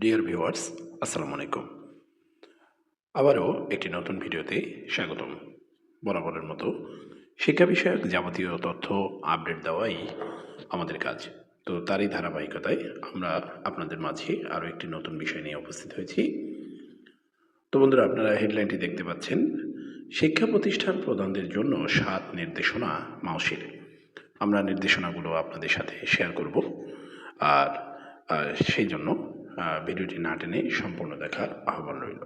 Dear viewers আসসালামু আলাইকুম। আবারও একটি নতুন ভিডিওতে স্বাগতম। বরাবরের মতো শিক্ষা বিষয়ক যাবতীয় তথ্য, আপডেট দেওয়াই আমাদের কাজ। তো তারই ধারাবাহিকতায় আমরা আপনাদের মাঝে আরও একটি নতুন বিষয় নিয়ে উপস্থিত হয়েছি। তো বন্ধুরা, আপনারা হেডলাইনটি দেখতে পাচ্ছেন। শিক্ষা প্রতিষ্ঠান প্রদানদের জন্য সাত নির্দেশনা মাউসির। আমরা নির্দেশনাগুলো আপনাদের সাথে শেয়ার করব। আর সেই জন্য ভিডিওটি না টেনে সম্পূর্ণ দেখার আহ্বান রইল।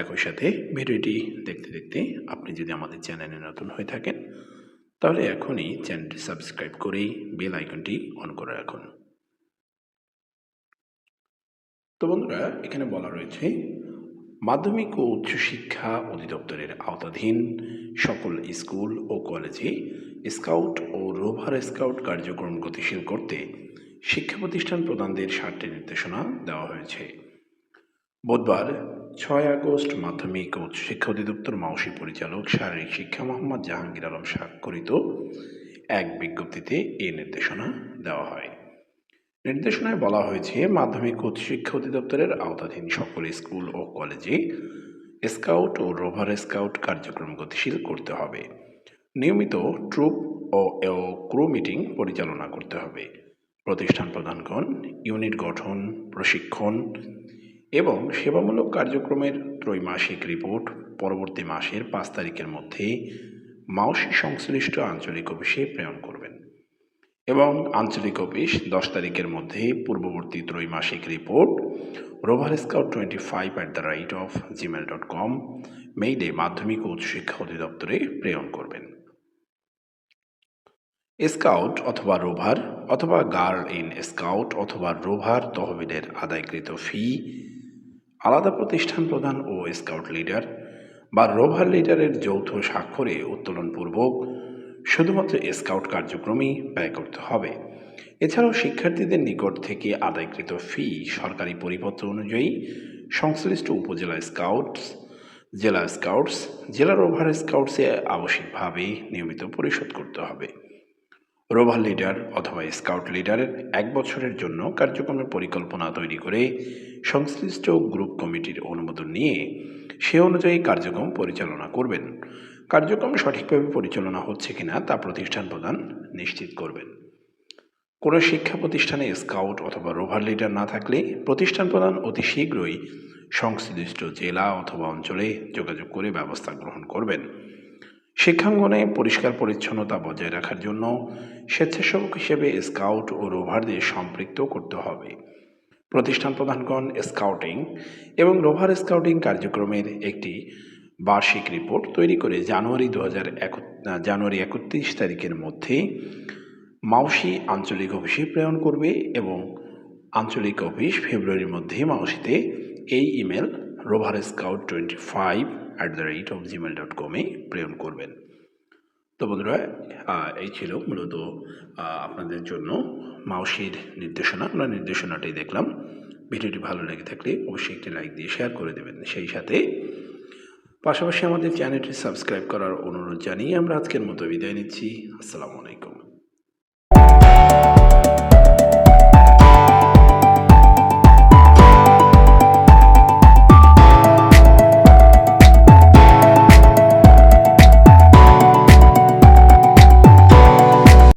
একই সাথে ভিডিওটি দেখতে দেখতে আপনি যদি আমাদের চ্যানেলে নতুন হয়ে থাকেন, তাহলে এখনই চ্যানেলটি সাবস্ক্রাইব করেই বেল আইকনটি অন করে রাখুন। তো বন্ধুরা, এখানে বলা রয়েছে, মাধ্যমিক ও উচ্চশিক্ষা অধিদপ্তরের আওতাধীন সকল স্কুল ও কলেজে স্কাউট ও রোভার স্কাউট কার্যক্রম গতিশীল করতে শিক্ষা প্রতিষ্ঠান প্রদানদের সাতটি নির্দেশনা দেওয়া হয়েছে। বুধবার, ছয় আগস্ট মাধ্যমিক ও উচ্চশিক্ষা অধিদপ্তর মাউসি পরিচালক শারীরিক শিক্ষা মোহাম্মদ জাহাঙ্গীর আলম স্বাক্ষরিত এক বিজ্ঞপ্তিতে এই নির্দেশনা দেওয়া হয়। নির্দেশনায় বলা হয়েছে, মাধ্যমিক ও উচ্চশিক্ষা অধিদপ্তরের আওতাধীন সকল স্কুল ও কলেজে স্কাউট ও রোভার স্কাউট কার্যক্রম গতিশীল করতে হবে। নিয়মিত ট্রুপ ও ক্রু মিটিং পরিচালনা করতে হবে। প্রতিষ্ঠান প্রধানগণ, ইউনিট গঠন, প্রশিক্ষণ এবং সেবামূলক কার্যক্রমের ত্রৈমাসিক রিপোর্ট পরবর্তী মাসের পাঁচ তারিখের মধ্যে মাওসি সংশ্লিষ্ট আঞ্চলিক অফিসে প্রেরণ করবেন এবং আঞ্চলিক অফিস দশ তারিখের মধ্যে পূর্ববর্তী ত্রৈমাসিক report rover scout twenty five at the rate of Gmail dot com, মেইলে মাধ্যমিক ও উচ্চশিক্ষা অধিদপ্তরে প্রেরণ করবেন। স্কাউট অথবা রোভার অথবা গার্ল ইন স্কাউট অথবা রোভার তহবিলের আদায়কৃত ফি, আলাদা প্রতিষ্ঠান প্রধান ও স্কাউট লিডার বা রোভার লিডারের যৌথ স্বাক্ষরে উত্তোলনপূর্বক শুধুমাত্র স্কাউট কার্যক্রমেই ব্যয় করতে হবে। এছাড়াও শিক্ষার্থীদের নিকট থেকে আদায়কৃত ফি সরকারি পরিপত্র অনুযায়ী সংশ্লিষ্ট উপজেলা স্কাউটস, জেলা স্কাউটস, জেলা রোভার স্কাউটসে আবশ্যিকভাবে নিয়মিত পরিশোধ করতে হবে। রোভার লিডার অথবা স্কাউট লিডারের এক বছরের জন্য কার্যক্রমের পরিকল্পনা তৈরি করে সংশ্লিষ্ট গ্রুপ কমিটির অনুমোদন নিয়ে সে অনুযায়ী কার্যক্রম পরিচালনা করবেন। কার্যক্রম সঠিকভাবে পরিচালনা হচ্ছে কিনা তা প্রতিষ্ঠান প্রদান নিশ্চিত করবেন। কোনো শিক্ষা প্রতিষ্ঠানে স্কাউট অথবা রোভার লিডার না থাকলে প্রতিষ্ঠান প্রদান অতি শীঘ্রই সংশ্লিষ্ট জেলা অথবা অঞ্চলে যোগাযোগ করে ব্যবস্থা গ্রহণ করবেন। শিক্ষাঙ্গনে পরিষ্কার পরিচ্ছন্নতা বজায় রাখার জন্য স্বেচ্ছাসেবক হিসেবে স্কাউট ও রোভারদের সম্পৃক্ত করতে হবে। প্রতিষ্ঠান প্রধানগণ স্কাউটিং এবং রোভার স্কাউটিং কার্যক্রমের একটি বার্ষিক রিপোর্ট তৈরি করে জানুয়ারি দু হাজার জানুয়ারি একত্রিশ তারিখের মধ্যে মাউসি আঞ্চলিক অফিসে প্রেরণ করবে এবং আঞ্চলিক অফিস ফেব্রুয়ারির মধ্যে মাউসিতে এই email rover scout twenty five at the rate of Gmail dot কমে প্রেরণ করবেন। তো বন্ধুরা এই ছিল মূলত আপনাদের জন্য মাউসির নির্দেশনা। আমরা নির্দেশনাটাই দেখলাম। ভিডিওটি ভালো লেগে থাকলে অবশ্যই একটি লাইক দিয়ে শেয়ার করে দেবেন। সেই সাথে পাশাপাশি আমাদের চ্যানেলটি সাবস্ক্রাইব করার অনুরোধ জানিয়ে আমরা আজকের মতো বিদায় নিচ্ছি। আসসালামু আলাইকুম।